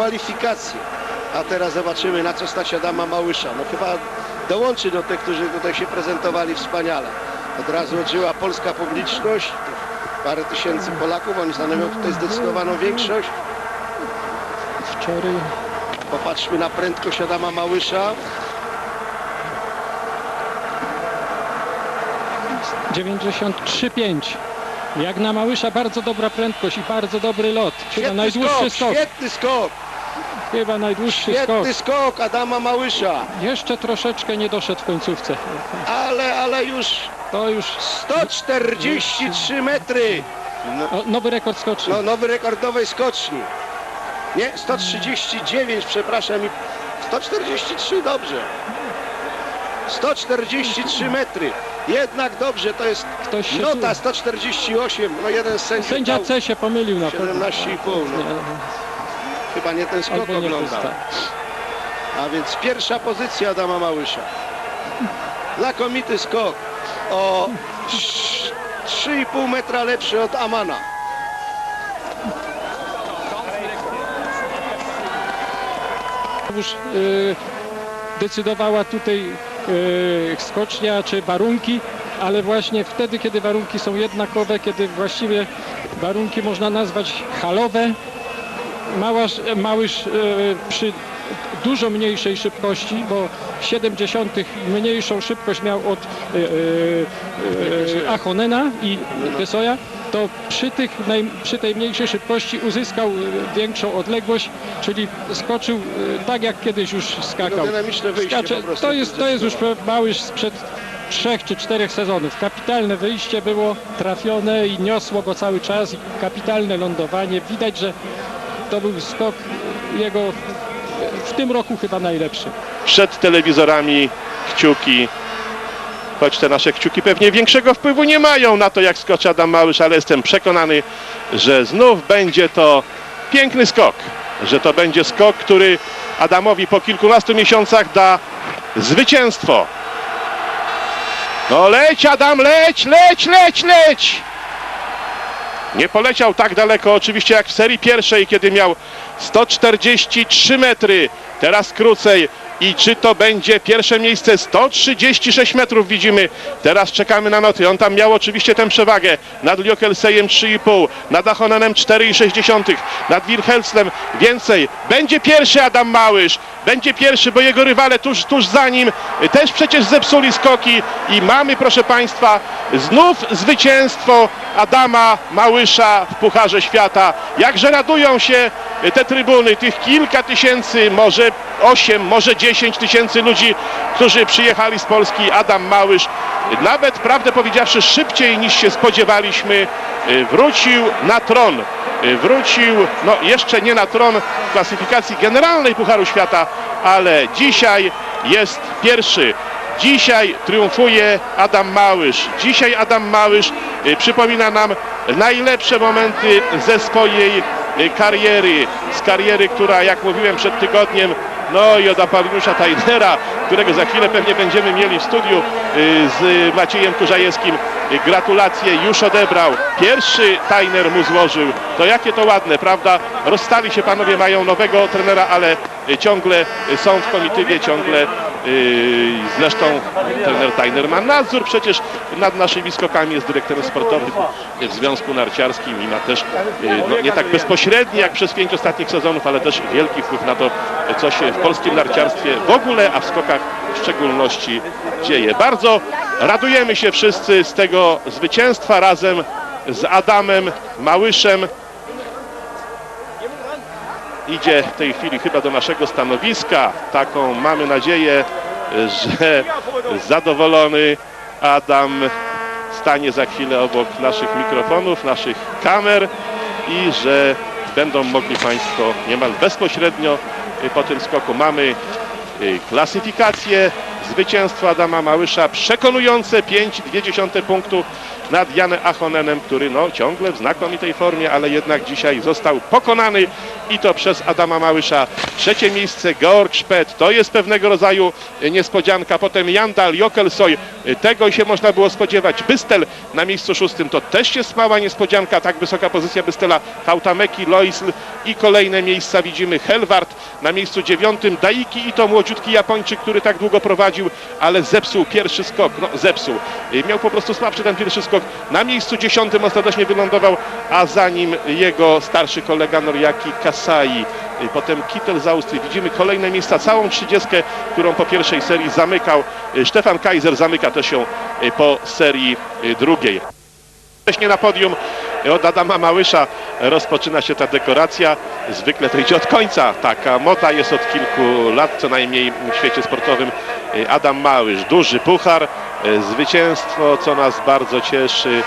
kwalifikacje. A teraz zobaczymy, na co stać Adama Małysza. No chyba dołączy do tych, którzy tutaj się prezentowali wspaniale. Od razu odżyła polska publiczność, parę tysięcy Polaków, oni stanowią tutaj zdecydowaną większość. Wczoraj Popatrzmy na prędkość Adama Małysza. 93,5. Jak na Małysza bardzo dobra prędkość i bardzo dobry lot. Świetny najdłuższy skok, skok. świetny skok, Chyba najdłuższy skok. świetny skok Adama Małysza. Jeszcze troszeczkę nie doszedł w końcówce. Ale, ale już To już 143 metry. No, nowy rekord skoczni. no, nowy rekord nowej skoczni. Nie, 139, przepraszam. i- 143, dobrze. 143 metry. Jednak dobrze, to jest Ktoś się nota tu... 148. No jeden z sędziów Sędzia dał C się pomylił na pewno. 17,5. No, chyba nie ten skok Albo nie oglądał. A więc pierwsza pozycja Adama Małysza. Znakomity skok. O sz- 3,5 metra lepszy od Amana. Już y, decydowała tutaj y, skocznia czy warunki, ale właśnie wtedy, kiedy warunki są jednakowe, kiedy właściwie warunki można nazwać halowe, Małasz, Małysz y, przy dużo mniejszej szybkości, bo 70 mniejszą szybkość miał od y, y, Achonena i Desoja, to przy, tych, przy tej mniejszej szybkości uzyskał większą odległość, czyli skoczył tak jak kiedyś już skakał. Skacze, to, jest, to jest już. Małysz sprzed trzech czy czterech sezonów. Kapitalne wyjście było trafione i niosło go cały czas i kapitalne lądowanie. Widać, że to był skok jego w tym roku chyba najlepszy. przed telewizorami kciuki. Choć te nasze kciuki pewnie większego wpływu nie mają na to, jak skoczy Adam Małysz, ale jestem przekonany, że znów będzie to piękny skok. Że to będzie skok, który Adamowi po kilkunastu miesiącach da zwycięstwo. No leć Adam, leć, leć, leć, leć! Nie poleciał tak daleko, oczywiście jak w serii pierwszej, kiedy miał 143 metry. Teraz krócej. I czy to będzie pierwsze miejsce? 136 metrów widzimy. Teraz czekamy na noty. On tam miał oczywiście tę przewagę. Nad Liokelsejem 3,5. Nad Achonenem 4,6. Nad Wilhelmsem więcej. Będzie pierwszy Adam Małysz. Będzie pierwszy, bo jego rywale tuż, tuż za nim też przecież zepsuli skoki. I mamy, proszę Państwa, znów zwycięstwo Adama Małysza w Pucharze Świata. Jakże radują się te trybuny, tych kilka tysięcy, może 8, może 10 tysięcy ludzi, którzy przyjechali z Polski. Adam Małysz, nawet prawdę powiedziawszy, szybciej niż się spodziewaliśmy, wrócił na tron. Y, Wrócił, no jeszcze nie na tron w klasyfikacji generalnej Pucharu Świata, ale dzisiaj jest pierwszy. Dzisiaj triumfuje Adam Małysz. Dzisiaj Adam Małysz y, przypomina nam najlepsze momenty ze swojej y, kariery. Z kariery, która jak mówiłem przed tygodniem, no i od Apoloniusza Tajdera, którego za chwilę pewnie będziemy mieli w studiu y, z Maciejem Kurzajewskim. Gratulacje już odebrał. Pierwszy Tajner mu złożył. To jakie to ładne, prawda? Rozstali się panowie, mają nowego trenera, ale ciągle są w komitywie, ciągle Zresztą trener Tajner ma nadzór przecież nad naszymi skokami, jest dyrektorem sportowym w Związku Narciarskim i ma też yy, no, nie tak bezpośredni jak przez pięć ostatnich sezonów, ale też wielki wpływ na to, co się w polskim narciarstwie w ogóle, a w skokach w szczególności dzieje. Bardzo radujemy się wszyscy z tego zwycięstwa razem z Adamem Małyszem. Idzie w tej chwili chyba do naszego stanowiska. Taką mamy nadzieję, że zadowolony Adam stanie za chwilę obok naszych mikrofonów, naszych kamer i że będą mogli Państwo niemal bezpośrednio y, po tym skoku mamy y, klasyfikację zwycięstwo Adama Małysza przekonujące 5,2 punktu nad Janem Achonenem, który no ciągle w znakomitej formie, ale jednak dzisiaj został pokonany i to przez Adama Małysza. Trzecie miejsce Georg Szpet, to jest pewnego rodzaju niespodzianka. Potem Jandal, Jokelsoy, tego się można było spodziewać. Bystel na miejscu szóstym, to też jest mała niespodzianka, tak wysoka pozycja Bystela, Hautameki, Loisl i kolejne miejsca widzimy. Helwart na miejscu dziewiątym, Daiki i to młodziutki Japończyk, który tak długo prowadził, ale zepsuł pierwszy skok, no zepsuł. Miał po prostu słabszy ten pierwszy skok. Na miejscu dziesiątym ostatecznie wylądował, a za nim jego starszy kolega Noriaki Kasai. Potem Kittel z Austrii. Widzimy kolejne miejsca, całą trzydziestkę, którą po pierwszej serii zamykał. Y, Stefan Kaiser zamyka też ją y, po serii y, drugiej. Wcześniej na podium od Adama Małysza rozpoczyna się ta dekoracja. Zwykle to idzie od końca. Taka moda jest od kilku lat, co najmniej w świecie sportowym. Adam Małysz, duży puchar, zwycięstwo, co nas bardzo cieszy.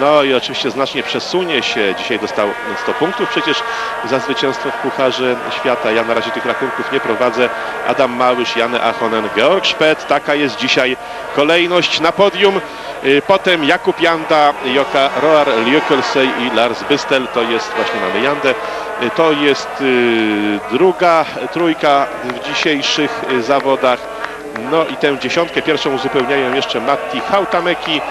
No i oczywiście znacznie przesunie się. Dzisiaj dostał 100 punktów przecież za zwycięstwo w Pucharze Świata. Ja na razie tych rachunków nie prowadzę. Adam Małysz, Jany Achonen, Georg Szpet. Taka jest dzisiaj kolejność na podium. Y, Potem Jakub Janda, Joka Roar, Liukelsej i Lars Bystel. To jest, właśnie mamy Jandę. To jest druga trójka w dzisiejszych zawodach. No i tę dziesiątkę pierwszą uzupełniają jeszcze Matti Hautameki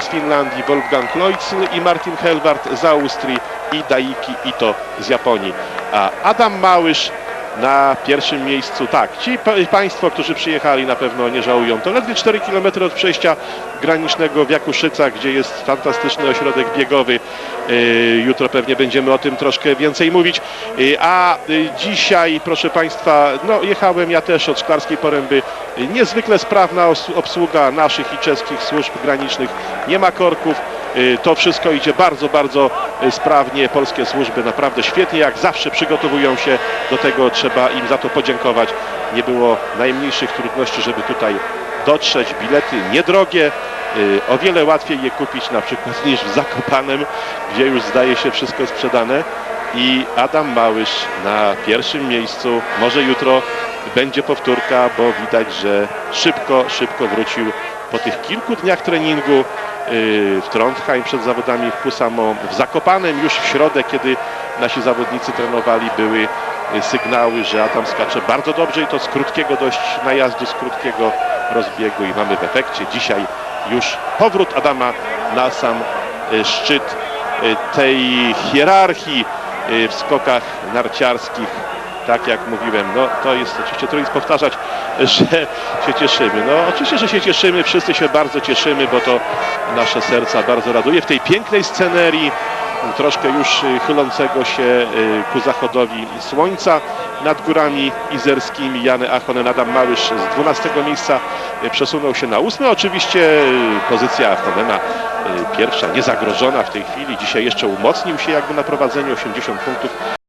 z Finlandii, Wolfgang Loitzl i Martin Helwart z Austrii i Daiki Ito z Japonii. A Adam Małysz na pierwszym miejscu. Tak, ci pa- Państwo, którzy przyjechali na pewno nie żałują. To ledwie 4 km od przejścia granicznego w Jakuszycach, gdzie jest fantastyczny ośrodek biegowy. Yy, Jutro pewnie będziemy o tym troszkę więcej mówić. Yy, A yy, dzisiaj, proszę Państwa, no jechałem ja też od Szklarskiej Poręby. Niezwykle sprawna obsługa naszych i czeskich służb granicznych. Nie ma korków. Y, To wszystko idzie bardzo, bardzo y, sprawnie. Polskie służby naprawdę świetnie, jak zawsze przygotowują się do tego. Trzeba im za to podziękować. Nie było najmniejszych trudności, żeby tutaj dotrzeć. Bilety niedrogie. y, O wiele łatwiej je kupić na przykład niż w Zakopanem, gdzie już zdaje się wszystko sprzedane. I Adam Małysz na pierwszym miejscu. Może jutro będzie powtórka, bo widać, że szybko, szybko wrócił po tych kilku dniach treningu yy, w Trondheim przed zawodami w Pusamo, w Zakopanem już w środę, kiedy nasi zawodnicy trenowali, były yy, sygnały, że Adam skacze bardzo dobrze i to z krótkiego dość najazdu, z krótkiego rozbiegu i mamy w efekcie dzisiaj już powrót Adama na sam yy, szczyt yy, tej hierarchii yy, w skokach narciarskich tak jak mówiłem, no to jest oczywiście trudno powtarzać, że się cieszymy. No oczywiście, że się cieszymy, wszyscy się bardzo cieszymy, bo to nasze serca bardzo raduje w tej pięknej scenerii, troszkę już y, chylącego się y, ku zachodowi słońca nad górami izerskimi. Jany Achonen, Adam Małysz z 12 miejsca y, przesunął się na ósme. Oczywiście pozycja Achonena pierwsza, niezagrożona w tej chwili. Dzisiaj jeszcze umocnił się jakby na prowadzeniu 80 punktów.